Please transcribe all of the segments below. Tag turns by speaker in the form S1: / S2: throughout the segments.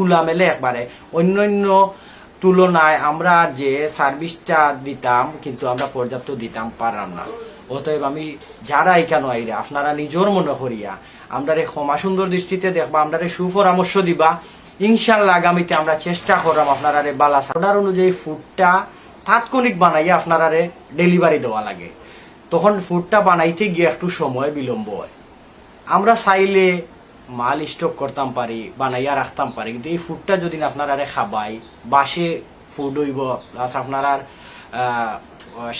S1: খোলামেলে একবারে। অন্যান্য তুলনায় আমরা যে সার্ভিসটা দিতাম, কিন্তু আমরা পর্যাপ্ত দিতাম পারলাম না। অতএব আমি যারা এখানে আইরে, আপনারা নিজের মনে করিয়া আমরা রে ক্ষমা সুন্দর দৃষ্টিতে দেখবা আমরা রে সুপরামর্শ দিবা। ইনশাল্লাহ আগামীতে আমরা চেষ্টা করলাম আপনারা রে বালা অর্ডার অনুযায়ী ফুডটা তাৎক্ষণিক বানাইয়া আপনারা রে ডেলিভারি দেওয়া লাগে। তখন ফুডটা বানাইতে গিয়ে একটু সময় বিলম্ব হয়। আমরা চাইলে মাল স্টক করতাম পারি, বানাইয়া রাখতাম পারি। কিন্তু এই ফুডটা যদি আপনারা খাবাই, বাসে ফুড হইব প্লাস আপনার আর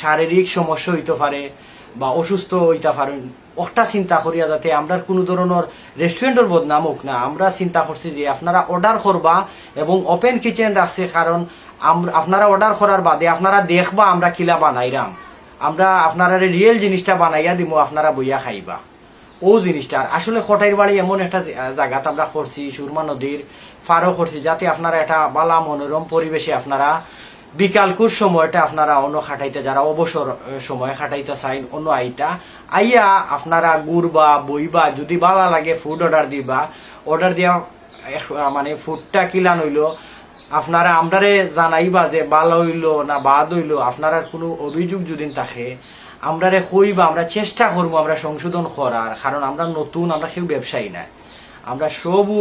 S1: শারীরিক সমস্যা হইতে পারে বা অসুস্থ হইতে পারেন একটা চিন্তা করিয়া যাতে আমরা কোনো ধরনের রেস্টুরেন্টের বদনাম হোক না, আমরা চিন্তা করছি যে আপনারা অর্ডার করবা এবং ওপেন কিচেন রাখছে কারণ আপনারা অর্ডার করার বাদে আপনারা দেখবা আমরা কিলা বানাইরাম। আমরা আপনারা রিয়েল জিনিসটা বানাইয়া দিব আপনারা বইয়া খাইবা। ও জিনিসটা। আর আসলে খটাইর বাড়ি এমন একটা জায়গাত আমরা করছি, সুরমা নদীর ফারও করছি, যাতে আপনারা একটা বালা মনোরম পরিবেশে আপনারা বিকাল বিকালকুর সময়টা আপনারা অন্য খাটাইতে, যারা অবসর সময় খাটাইতে চাইন অন্য আইটা আইয়া আপনারা গুড়বা, বইবা, যদি বালা লাগে ফুড অর্ডার দিবা। অর্ডার দিয়া মানে ফুডটা কিলান হইল আপনারা আমরারে জানাইবা যে ভালো হইল না বাদ হইল আপনার কোনো অভিযোগ যদি থাকে আমরারে কইবা আমরা চেষ্টা করব আমরা সংশোধন করার, কারণ আমরা নতুন, আমরা কেউ ব্যবসায়ী না। আমরা সবু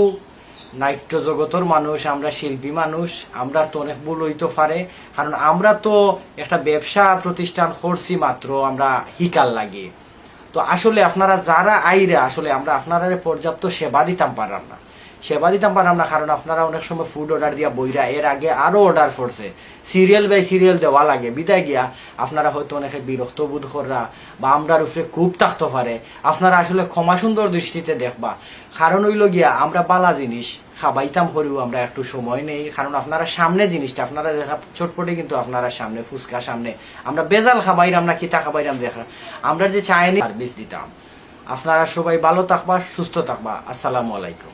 S1: নাট্য জগতের মানুষ, আমরা শিল্পী মানুষ, আমরা তো অনেক ভুল হইতে পারে, কারণ আমরা তো একটা ব্যবসা প্রতিষ্ঠান করছি মাত্র, আমরা হিকাল লাগে। তো আসলে আপনারা যারা আইরে, আসলে আমরা আপনারা পর্যাপ্ত সেবা দিতাম পারলাম না। সেবা দিতাম পারলাম না, কারণ আপনারা অনেক সময় ফুড অর্ডার দিয়া বইরা এর আগে আরও অর্ডার করছে। সিরিয়াল বাই সিরিয়াল দেওয়া লাগে, বিদায় গিয়া আপনারা হয়তো অনেকে বিরক্ত বোধ করা বা আমরার উপরে খুব থাকতে পারে। আপনারা আসলে ক্ষমা সুন্দর দৃষ্টিতে দেখবা। কারণ হইল গিয়া আমরা বালা জিনিস, খাবাইতাম করিও আমরা একটু সময় নেই, কারণ আপনারা সামনে জিনিসটা, আপনারা দেখা, চটপটে কিন্তু আপনারা সামনে, ফুচকা সামনে, আমরা বেজাল খাবাইরাম না, কিতা খাবাইরাম দেখা। আমরা যে চাইনি সার্ভিস দিতাম। আপনারা সবাই ভালো থাকবা, সুস্থ থাকবা। আসসালামু আলাইকুম।